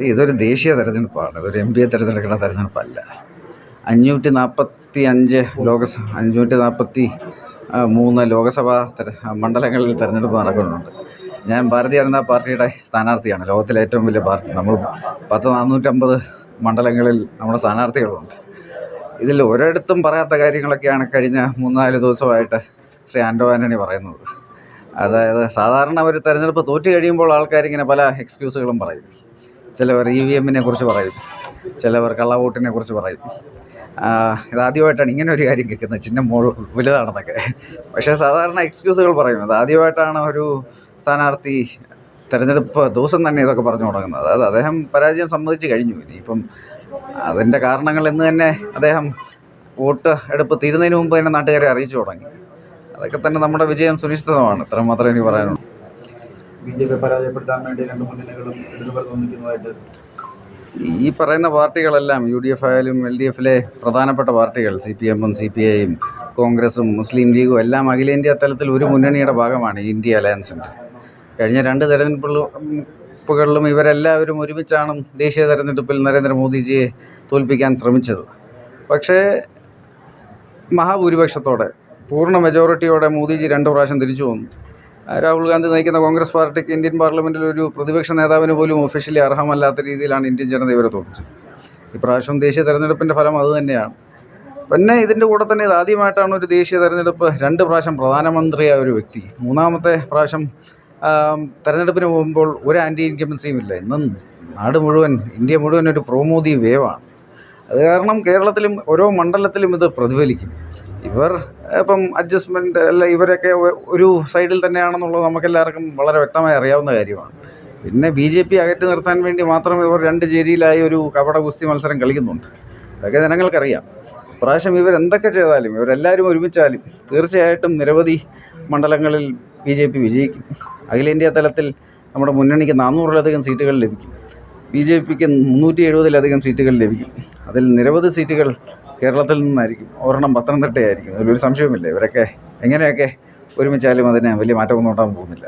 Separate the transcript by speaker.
Speaker 1: See, ഇതൊരു ദേശീയ തെരഞ്ഞെടുപ്പാണ്. ഇതൊരു എം പി എ തിരഞ്ഞെടുക്കുന്ന തെരഞ്ഞെടുപ്പല്ല. അഞ്ഞൂറ്റി നാൽപ്പത്തി അഞ്ച് ലോകസഭ അഞ്ഞൂറ്റി നാൽപ്പത്തി മൂന്ന് ലോകസഭാ മണ്ഡലങ്ങളിൽ തെരഞ്ഞെടുപ്പ് നടക്കുന്നുണ്ട്. ഞാൻ ഭാരതീയ ജനതാ പാർട്ടിയുടെ സ്ഥാനാർത്ഥിയാണ്. ലോകത്തിലെ ഏറ്റവും വലിയ പാർട്ടി. നമ്മൾ പത്ത് നാനൂറ്റമ്പത് മണ്ഡലങ്ങളിൽ നമ്മുടെ സ്ഥാനാർത്ഥികളുണ്ട്. ഇതിൽ ഒരിടത്തും പറയാത്ത കാര്യങ്ങളൊക്കെയാണ് കഴിഞ്ഞ മൂന്നാൽ ദിവസമായിട്ട് ശ്രീ ആൻഡോ ആന്റണി പറയുന്നത്. അതായത് സാധാരണ ഒരു തെരഞ്ഞെടുപ്പ് തോറ്റു കഴിയുമ്പോൾ ആൾക്കാരിങ്ങനെ പല എക്സ്ക്യൂസുകളും പറയും. ചിലവർ ഇ വി എമ്മിനെ കുറിച്ച് പറയും. ചിലവർ കള്ളവോട്ടിനെ കുറിച്ച് പറയും. ഇത് ഇതാദ്യമായിട്ടാണ് ഇങ്ങനെ ഒരു കാര്യം കേൾക്കുന്നത്. ചിഹ്നം മോൾ വലുതാണെന്നൊക്കെ. പക്ഷേ സാധാരണ എക്സ്ക്യൂസുകൾ പറയും. അത് ആദ്യമായിട്ടാണ് ഒരു സ്ഥാനാർത്ഥി തെരഞ്ഞെടുപ്പ് ദിവസം തന്നെ ഇതൊക്കെ പറഞ്ഞു തുടങ്ങുന്നത്. അതായത് അദ്ദേഹം പരാജയം സമ്മതിച്ച് കഴിഞ്ഞു. ഇനിയിപ്പം അതിന്റെ കാരണങ്ങൾ എന്ന് തന്നെ അദ്ദേഹം വോട്ട് എടുപ്പ് തീരുന്നതിന് മുമ്പ് തന്നെ നാട്ടുകാരെ അറിയിച്ചു തുടങ്ങി. അതൊക്കെ തന്നെ നമ്മുടെ വിജയം സുനിശ്ചിതമാണ്. ഇത്രമാത്രം എനിക്ക് പറയാനുള്ളൂ.
Speaker 2: ബി ജെ പി പരാജയപ്പെടുത്താൻ വേണ്ടി രണ്ട് മുന്നണികളും എതിർപ്പ് ഒന്നിക്കുന്നതായിട്ട്
Speaker 1: ഈ പറയുന്ന പാർട്ടികളെല്ലാം യു ഡി എഫ് ആയാലും എൽ ഡി എഫിലെ പ്രധാനപ്പെട്ട പാർട്ടികൾ സി പി എമ്മും സി പി ഐയും കോൺഗ്രസും മുസ്ലിം ലീഗും എല്ലാം അഖിലേന്ത്യാ തലത്തിൽ ഒരു മുന്നണിയുടെ ഭാഗമാണ് ഇന്ത്യ അലയൻസിന്റെ കഴിഞ്ഞ രണ്ട് തെരഞ്ഞെടുപ്പുകളിലും ഇവരെല്ലാവരും ഒരുമിച്ചാണ് ദേശീയ തെരഞ്ഞെടുപ്പിൽ നരേന്ദ്രമോദിജിയെ തോൽപ്പിക്കാൻ ശ്രമിച്ചത്. പക്ഷേ മഹാഭൂരിപക്ഷത്തോടെ പൂർണ മെജോറിറ്റിയോടെ മോദിജി രണ്ട് പ്രാവശ്യം തിരിച്ചു വന്നു. രാഹുൽ ഗാന്ധി നയിക്കുന്ന കോൺഗ്രസ് പാർട്ടിക്ക് ഇന്ത്യൻ പാർലമെന്റിൽ ഒരു പ്രതിപക്ഷ നേതാവിന് പോലും ഒഫീഷ്യലി അർഹമല്ലാത്ത രീതിയിലാണ് ഇന്ത്യൻ ജനത ഇവരെ തോന്നിച്ചത് ഇപ്രാവശ്യം ദേശീയ തെരഞ്ഞെടുപ്പിന്റെ ഫലം അതുതന്നെയാണ് പിന്നെ ഇതിന്റെ കൂടെ തന്നെ ഇത് ആദ്യമായിട്ടാണ് ഒരു ദേശീയ തെരഞ്ഞെടുപ്പ് രണ്ട് പ്രാവശ്യം പ്രധാനമന്ത്രിയായ ഒരു വ്യക്തി. മൂന്നാമത്തെ പ്രാവശ്യം തെരഞ്ഞെടുപ്പിന് പോകുമ്പോൾ ഒരു ആന്റി ഇൻകമ്പൻസിയും ഇല്ല. ഇന്നും നാട് മുഴുവൻ ഇന്ത്യ മുഴുവൻ ഒരു പ്രോമോദി വേവാണ് അത് കാരണം കേരളത്തിലും ഓരോ മണ്ഡലത്തിലും ഇത് പ്രതിഫലിക്കും. ഇവർ ഇപ്പം അഡ്ജസ്റ്റ്മെന്റ് അല്ല ഇവരൊക്കെ ഒരു സൈഡിൽ തന്നെയാണെന്നുള്ളത് നമുക്കെല്ലാവർക്കും വളരെ വ്യക്തമായി അറിയാവുന്ന കാര്യമാണ്. പിന്നെ ബി ജെ പി അകറ്റി നിർത്താൻ വേണ്ടി മാത്രം ഇവർ രണ്ട് ചേരിയിലായി ഒരു കപട കുസ്തി മത്സരം കളിക്കുന്നുണ്ട്. അതൊക്കെ ജനങ്ങൾക്കറിയാം. പ്രാവശ്യം ഇവരെന്തൊക്കെ ചെയ്താലും ഇവരെല്ലാവരും ഒരുമിച്ചാലും തീർച്ചയായിട്ടും നിരവധി മണ്ഡലങ്ങളിൽ ബി ജെ പി വിജയിക്കും. അഖിലേന്ത്യാ തലത്തിൽ നമ്മുടെ മുന്നണിക്ക് നാനൂറിലധികം സീറ്റുകൾ ലഭിക്കും. ബി ജെ പിക്ക് മുന്നൂറ്റി എഴുപതിലധികം സീറ്റുകൾ ലഭിക്കും. അതിൽ നിരവധി സീറ്റുകൾ കേരളത്തിൽ നിന്നായിരിക്കും. ഒരെണ്ണം പത്തനംതിട്ടയായിരിക്കും. അതിലൊരു സംശയവുമില്ല. ഇവരൊക്കെ എങ്ങനെയൊക്കെ ഒരുമിച്ചാലും അതിന് വലിയ മാറ്റമൊന്നും ഉണ്ടാകാൻ പോകുന്നില്ല.